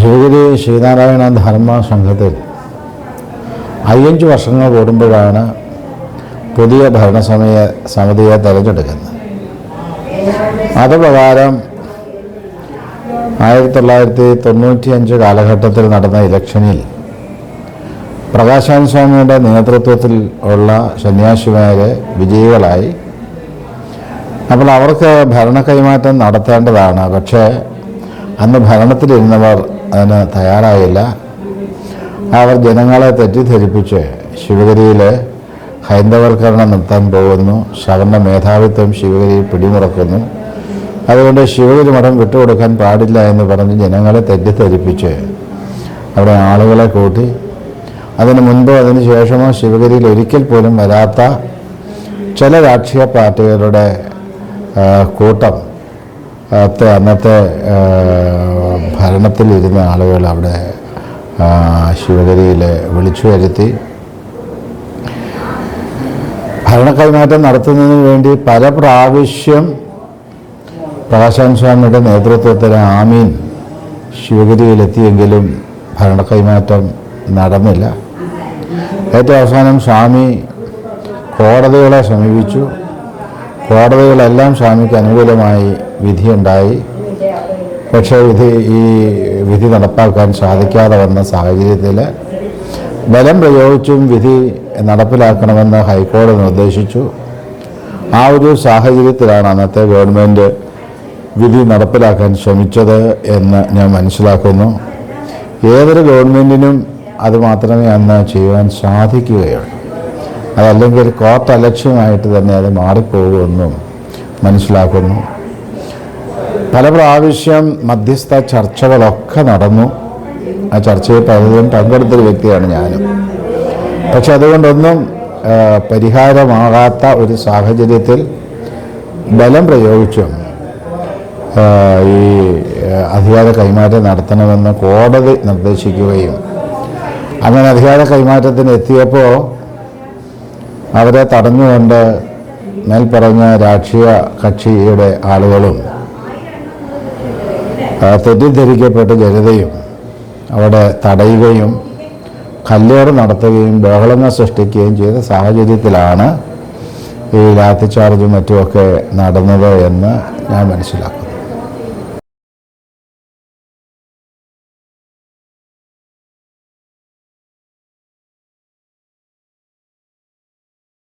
ശിവഗിരി ശ്രീനാരായണ ധർമ്മ സംഘത്തിൽ അയ്യഞ്ച് വർഷങ്ങൾ കൂടുമ്പോഴാണ് പുതിയ ഭരണസമയ സമിതിയെ തിരഞ്ഞെടുക്കുന്നത്. അതുപ്രകാരം ആയിരത്തി തൊള്ളായിരത്തി തൊണ്ണൂറ്റിയഞ്ച് കാലഘട്ടത്തിൽ നടന്ന ഇലക്ഷനിൽ പ്രകാശാൻ സ്വാമിയുടെ നേതൃത്വത്തിൽ ഉള്ള സന്യാസിമാരെ വിജയികളായി. അപ്പോൾ അവർക്ക് ഭരണ കൈമാറ്റം നടത്തേണ്ടതാണ്. പക്ഷേ അന്ന് ഭരണത്തിലിരുന്നവർ അതിന് തയ്യാറായില്ല. അവർ ജനങ്ങളെ തെറ്റിദ്ധരിപ്പിച്ച് ശിവഗിരിയിൽ ഹൈന്ദവൽക്കരണം നിർത്താൻ പോകുന്നു. സവർണ മേധാവിത്വം ശിവഗിരി പിടിമുറക്കുന്നു. അതുകൊണ്ട് ശിവഗിരി മഠം വിട്ടുകൊടുക്കാൻ പാടില്ല എന്ന് പറഞ്ഞ് ജനങ്ങളെ തെറ്റിദ്ധരിപ്പിച്ച് അവിടെ ആളുകളെ കൂട്ടി. അതിന് മുൻപോ അതിന് ശേഷമോ ശിവഗിരിയിൽ ഒരിക്കൽ പോലും വരാത്ത ചില രാഷ്ട്രീയ പാർട്ടികളുടെ കൂട്ടം അന്നത്തെ ഭരണത്തിലിരുന്ന ആളുകൾ അവിടെ ശിവഗിരിയിൽ വിളിച്ചു വരുത്തി. ഭരണ കൈമാറ്റം നടത്തുന്നതിന് വേണ്ടി പല പ്രാവശ്യം പ്രകാശാൻ സ്വാമിയുടെ നേതൃത്വത്തിൽ ആമീൻ ശിവഗിരിയിലെത്തിയെങ്കിലും ഭരണ കൈമാറ്റം നടന്നില്ല. ഏറ്റവും അവസാനം സ്വാമി കോടതികളെ സമീപിച്ചു. കോടതികളെല്ലാം സ്വാമിക്ക് അനുകൂലമായി വിധിയുണ്ടായി. പക്ഷേ വിധി ഈ വിധി നടപ്പാക്കാൻ സാധിക്കാതെ വന്ന സാഹചര്യത്തിൽ ബലം പ്രയോഗിച്ചും വിധി നടപ്പിലാക്കണമെന്ന് ഹൈക്കോടതി നിർദ്ദേശിച്ചു. ആ ഒരു സാഹചര്യത്തിലാണ് അന്നത്തെ ഗവൺമെന്റ് വിധി നടപ്പിലാക്കാൻ ശ്രമിച്ചത് എന്ന് ഞാൻ മനസ്സിലാക്കുന്നു. ഏതൊരു ഗവൺമെന്റിനും അത് മാത്രമേ അന്ന് ചെയ്യുവാൻ സാധിക്കുകയുള്ളൂ. അതല്ലെങ്കിൽ കോർട്ട് അലക്ഷ്യമായിട്ട് തന്നെ അത് മാറിപ്പോകുമെന്നും മനസ്സിലാക്കുന്നു. പല പ്രാവശ്യം മധ്യസ്ഥ ചർച്ചകളൊക്കെ നടന്നു. ആ ചർച്ചയിൽ പലതും പങ്കെടുത്തൊരു വ്യക്തിയാണ് ഞാനും. പക്ഷെ അതുകൊണ്ടൊന്നും പരിഹാരമാകാത്ത ഒരു സാഹചര്യത്തിൽ ബലം പ്രയോഗിച്ചും. ഈ അധികാര കൈമാറ്റം നടത്തണമെന്ന് കോടതി നിർദ്ദേശിക്കുകയും അങ്ങനെ അധികാര കൈമാറ്റത്തിന് എത്തിയപ്പോൾ അവരെ തടഞ്ഞുകൊണ്ട് മേൽപ്പറഞ്ഞ രാഷ്ട്രീയ കക്ഷിയുടെ ആളുകളും തെറ്റിദ്ധരിക്കപ്പെട്ട ജനതയും അവിടെ തടയുകയും കല്ലേറ് നടത്തുകയും ബഹളങ്ങൾ സൃഷ്ടിക്കുകയും ചെയ്ത സാഹചര്യത്തിലാണ് ഈ ലാത്തിച്ചാർജും മറ്റുമൊക്കെ നടന്നത് എന്ന് ഞാൻ മനസ്സിലാക്കുന്നു.